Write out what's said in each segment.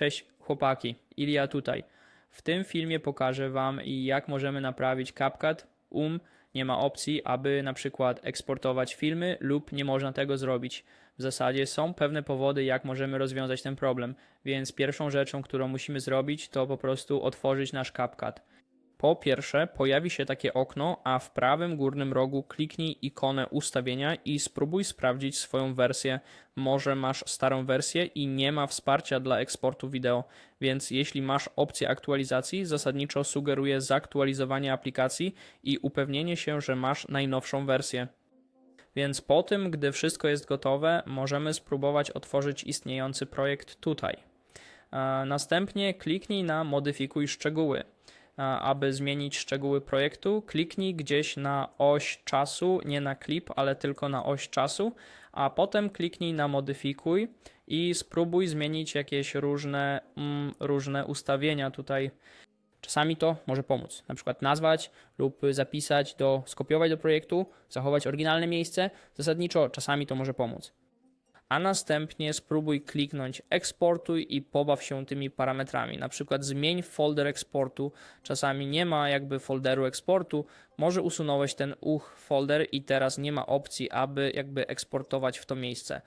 Cześć chłopaki, Ilia tutaj. W tym filmie pokażę Wam jak możemy naprawić CapCut. Um nie ma opcji, aby na przykład eksportować filmy lub nie można tego zrobić. W zasadzie są pewne powody, jak możemy rozwiązać ten problem, więc pierwszą rzeczą, którą musimy zrobić, to po prostu otworzyć nasz CapCut. Po pierwsze, pojawi się takie okno, a w prawym górnym rogu kliknij ikonę ustawienia i spróbuj sprawdzić swoją wersję. Może masz starą wersję i nie ma wsparcia dla eksportu wideo, więc jeśli masz opcję aktualizacji, zasadniczo sugeruję zaktualizowanie aplikacji i upewnienie się, że masz najnowszą wersję. Więc po tym, gdy wszystko jest gotowe, możemy spróbować otworzyć istniejący projekt tutaj. Następnie kliknij na Modyfikuj szczegóły. Aby zmienić szczegóły projektu, kliknij gdzieś na oś czasu, nie na klip, ale tylko na oś czasu, a potem kliknij na Modyfikuj i spróbuj zmienić jakieś różne, mm, różne ustawienia tutaj. Czasami to może pomóc, na przykład nazwać lub zapisać do, skopiować do projektu, zachować oryginalne miejsce. Zasadniczo czasami to może pomóc a następnie spróbuj kliknąć eksportuj i pobaw się tymi parametrami. Na przykład zmień folder eksportu. Czasami nie ma jakby folderu eksportu. Może usunąłeś ten uch folder i teraz nie ma opcji, aby jakby eksportować w to miejsce.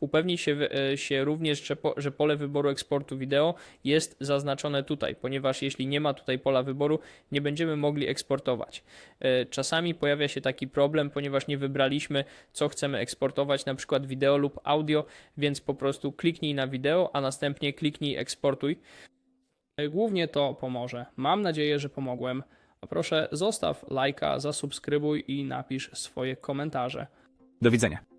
Upewnij się, e, się również, że, że pole wyboru eksportu wideo jest zaznaczone tutaj, ponieważ jeśli nie ma tutaj pola wyboru, nie będziemy mogli eksportować. E, Czasami pojawia się taki problem, ponieważ nie wybraliśmy, co chcemy eksportować, na przykład wideo lub audio, więc po prostu kliknij na wideo, a następnie kliknij eksportuj. E, Głównie to pomoże. Mam nadzieję, że pomogłem. A Proszę zostaw lajka, zasubskrybuj i napisz swoje komentarze. Do widzenia.